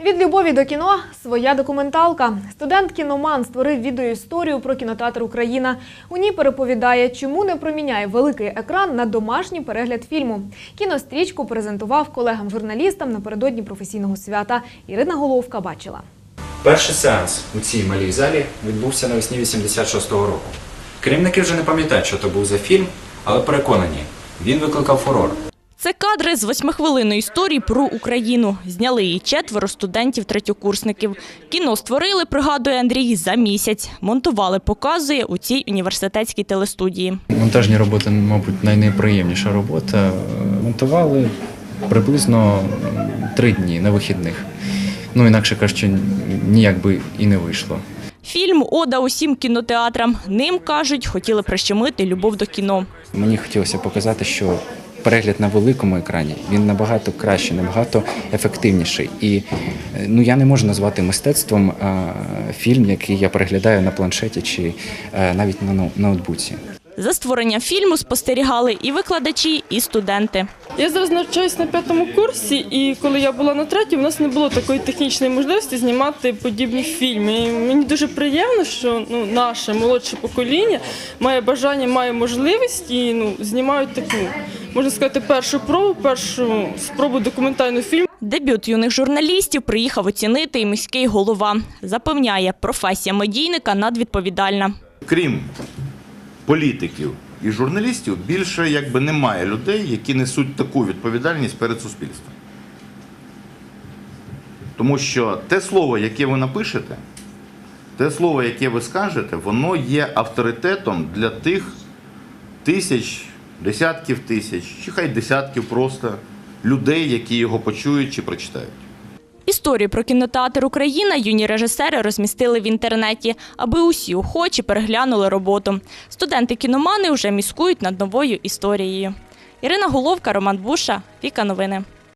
Від любові до кіно своя документалка. Студент кіноман створив відеоісторію про кінотеатр Україна. У ній переповідає, чому не проміняє великий екран на домашній перегляд фільму. Кінострічку презентував колегам-журналістам напередодні професійного свята. Ірина Головка бачила. Перший сеанс у цій малій залі відбувся навесні 86-го року. Керівники вже не пам'ятають, що то був за фільм, але переконані, він викликав фурор. Це кадри з восьмихвилинної історії про Україну. Зняли її четверо студентів-третьокурсників. Кіно створили, пригадує Андрій, за місяць. Монтували, показує у цій університетській телестудії. Монтажні роботи, мабуть, найнеприємніша робота. Монтували приблизно три дні на вихідних. Ну, інакше кажучи, ніяк би і не вийшло. Фільм Ода усім кінотеатрам. Ним кажуть, хотіли прищемити любов до кіно. Мені хотілося показати, що перегляд на великому екрані він набагато кращий, набагато ефективніший. І е, ну я не можу назвати мистецтвом а, фільм, який я переглядаю на планшеті чи е, навіть на ноутбуці. За створення фільму спостерігали і викладачі, і студенти. Я зараз навчаюсь на п'ятому курсі, і коли я була на третьому, у нас не було такої технічної можливості знімати подібні фільми. І мені дуже приємно, що ну, наше молодше покоління має бажання, має можливість і ну, знімають таку, можна сказати, першу пробу, першу спробу документального фільму. Дебют юних журналістів приїхав оцінити і міський голова. Запевняє, професія медійника надвідповідальна. крім політиків і журналістів, більше якби немає людей, які несуть таку відповідальність перед суспільством. Тому що те слово, яке ви напишете, те слово, яке ви скажете, воно є авторитетом для тих тисяч, десятків тисяч, чи хай десятків просто людей, які його почують чи прочитають. Історію про кінотеатр Україна юні режисери розмістили в інтернеті, аби усі охочі переглянули роботу. Студенти-кіномани вже міскують над новою історією. Ірина Головка, Роман Буша, Віка Новини.